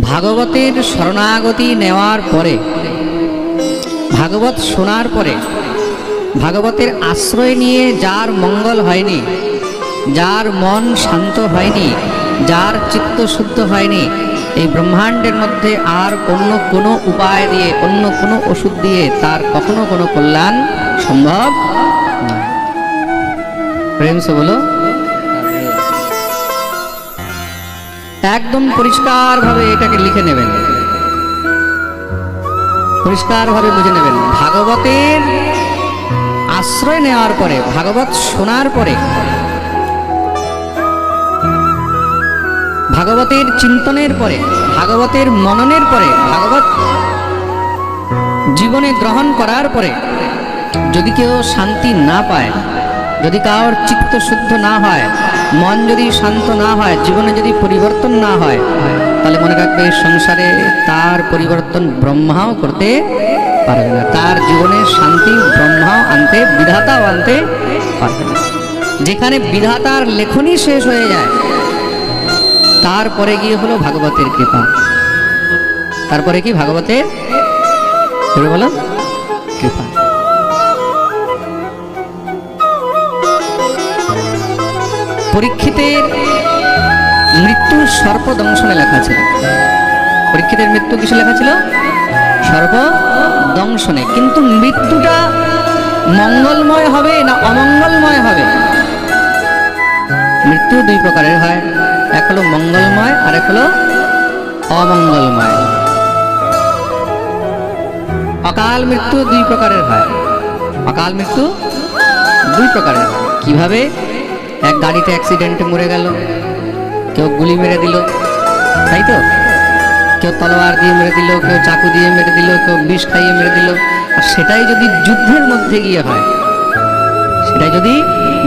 ভাগবতের শরণাগতি নেওয়ার পরে, ভাগবত শোনার পরে, ভাগবতের আশ্রয় নিয়ে যার মঙ্গল হয়নি, যার মন শান্ত হয়নি, যার চিত্ত শুদ্ধ হয়নি, এই ব্রহ্মাণ্ডের মধ্যে আর অন্য কোনো উপায় দিয়ে, অন্য কোনো ওষুধ দিয়ে তার কখনো কোনো কল্যাণ সম্ভব নয়। প্রেম বলো একদম পরিষ্কারভাবে এটাকে লিখে নেবেন। পরিষ্কারভাবে বুঝে নেবেন। ভাগবতের আশ্রয় নেওয়ার পরে, ভাগবত শোনার পরে, ভাগবতের চিন্তনের পরে, ভাগবতের মননের পরে, ভাগবত জীবনে গ্রহণ করার পরে যদি কেউ শান্তি না পায় যদি কারোর চিত্ত শুদ্ধ না হয়, মন যদি শান্ত না হয়, জীবনে যদি পরিবর্তন না হয়, তাহলে মনে রাখবে সংসারে তার পরিবর্তন ব্রহ্মাও করতে পারবে না। তার জীবনে শান্তি ব্রহ্মাও আনতে, বিধাতাও আনতে পারবে না। যেখানে বিধাতার লেখনই শেষ হয়ে যায়, তারপরে গিয়ে হলো ভাগবতের কৃপা। তারপরে কি ভাগবতের বলো? কৃপা। পরীক্ষিতের মৃত্যু সর্প দংশনে লেখা ছিল। পরীক্ষিতের মৃত্যু কিসে লেখা ছিল? সর্প দংশনে কিন্তু মৃত্যুটা মঙ্গলময় হবে না অমঙ্গলময় হবে? মৃত্যু দুই প্রকারের হয়। এক হলো মঙ্গলময় আর এক হলো অমঙ্গলময়। অকাল মৃত্যু দুই প্রকারের হয়। অকাল মৃত্যু দুই প্রকারের কীভাবে? এক গাড়িতে অ্যাক্সিডেন্টে মরে গেল। কেউ গুলি মেরে দিল। তাই তো? কেউ তলোয়ার দিয়ে মেরে দিল, কেউ চাকু দিয়ে মেরে দিল, কেউ বিষ খাইয়ে মেরে দিল। আর সেটাই যদি যুদ্ধের মধ্যে গিয়ে হয়, সেটাই যদি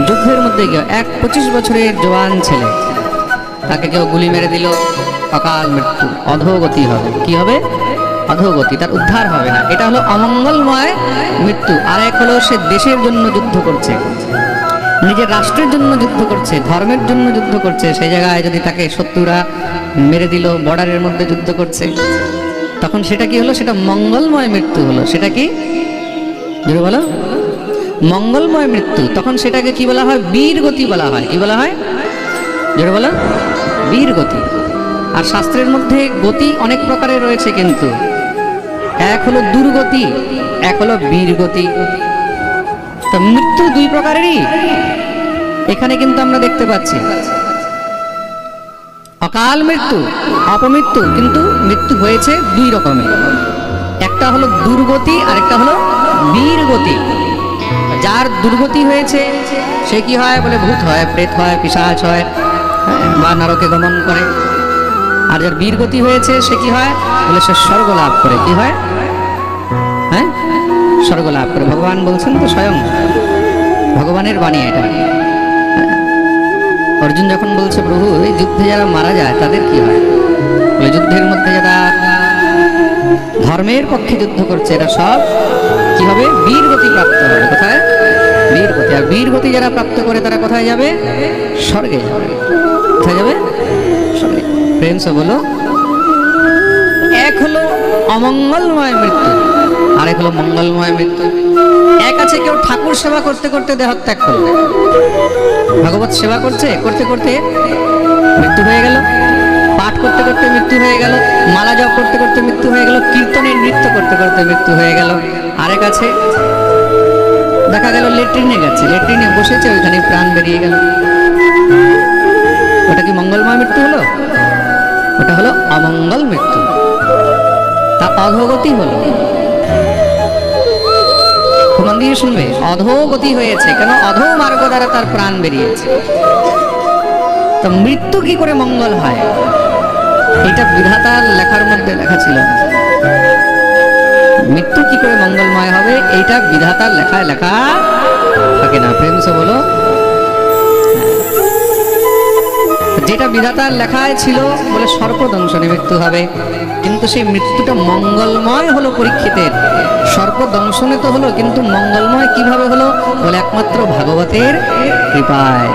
যুদ্ধের মধ্যে গিয়ে এক পঁচিশ বছরের জওয়ান ছেলে, তাকে কেউ গুলি মেরে দিল, অকাল মৃত্যু, অধোগতি হবে। কি হবে? অধোগতি, তার উদ্ধার হবে না। এটা হলো অমঙ্গলময় মৃত্যু। আর এক হলো সে দেশের জন্য যুদ্ধ করছে। নিজের রাষ্ট্রের জন্য যুদ্ধ করছে, ধর্মের জন্য যুদ্ধ করছে, সেই জায়গায় যদি তাকে শত্রুরা মেরে দিল, বর্ডারের মধ্যে যুদ্ধ করছে, তখন সেটা কি হলো? সেটা মঙ্গলময় মৃত্যু হলো। সেটা কি? জোরে বলো। মঙ্গলময় মৃত্যু। তখন সেটাকে কি বলা হয়? বীর গতি বলা হয়। কি বলা হয়? যেটা বলো। বীর গতি। আর শাস্ত্রের মধ্যে গতি অনেক প্রকারের রয়েছে কিন্তু। এক হলো দুর্গতি, এক হলো বীর গতি। তো মৃত্যু দুই প্রকারেরই। এখানে কিন্তু আমরা দেখতে পাচ্ছি। অকাল মৃত্যু অপমৃত্যু কিন্তু মৃত্যু হয়েছে দুই রকমের একটা হলো দুর্গতি আর একটা হলো বীর গতি যার দুর্গতি হয়েছে সে কি হয় বলে ভূত হয় প্রেত হয় পিসাচ হয় হ্যাঁ, বা নরকে গমন করে। আর যার বীরগতি হয়েছে সে কি হয় বলে সে স্বর্গ লাভ করে। কি হয়? হ্যাঁ? স্বর্গ লাভ করে। ভগবান বলছেন তো স্বয়ং। ভগবানের বাণী এটা। অর্জুন যখন বলছে, প্রভু, এই যুদ্ধে যারা মারা যায়, তাদের কি হয়? বলে, যুদ্ধের মধ্যে যারা ধর্মের পক্ষে যুদ্ধ করছে, এরা সব কি হবে? বীর গতি প্রাপ্ত হবে। কোথায়? বীরগতি আর বীর গতি যারা প্রাপ্ত করে, তারা কোথায় যাবে? স্বর্গে যাবে। কোথায় যাবে? স্বর্গে। প্রেম সে বলো, এক হলো অমঙ্গলময় মৃত্যু। আর এক হলো মঙ্গলময় মৃত্যু। এক আছে কেউ ঠাকুর সেবা করতে করতে দেহত্যাগ করবে ভগবত সেবা করছে, করতে করতে মৃত্যু হয়ে গেল। পাঠ করতে করতে মৃত্যু হয়ে গেল। মালা জপ করতে করতে মৃত্যু হয়ে গেল। কীর্তনের নৃত্য করতে করতে মৃত্যু হয়ে গেল। আরেক আছে, দেখা গেল লেট্রিনে গেছে। লেট্রিনে বসেছে ওইখানে প্রাণ বেরিয়ে গেল। ওটা কি মঙ্গলময় মৃত্যু হলো? ওটা হলো অমঙ্গল মৃত্যু। তা অধোগতি হলো। দিয়ে শুনবে। অধোগতি হয়েছে, কেন অধো মার্গ দ্বারা তার প্রাণ বেরিয়েছে। তো মৃত্যু কি করে মঙ্গল হয়? এটা বিধাতার লেখার মধ্যে লেখা ছিল। মৃত্যু কি করে মঙ্গলময় হবে, এইটা বিধাতার লেখায় লেখা থাকে না। প্রেম সে বলো। যেটা বিধাতার লেখায় ছিল বলে সর্পদংশনে মৃত্যু হবে। কিন্তু সেই মৃত্যুটা মঙ্গলময় হলো পরীক্ষিতের। সর্পদংশনে তো হলো, কিন্তু মঙ্গলময় কীভাবে হলো? বলে একমাত্র ভাগবতের কৃপায়।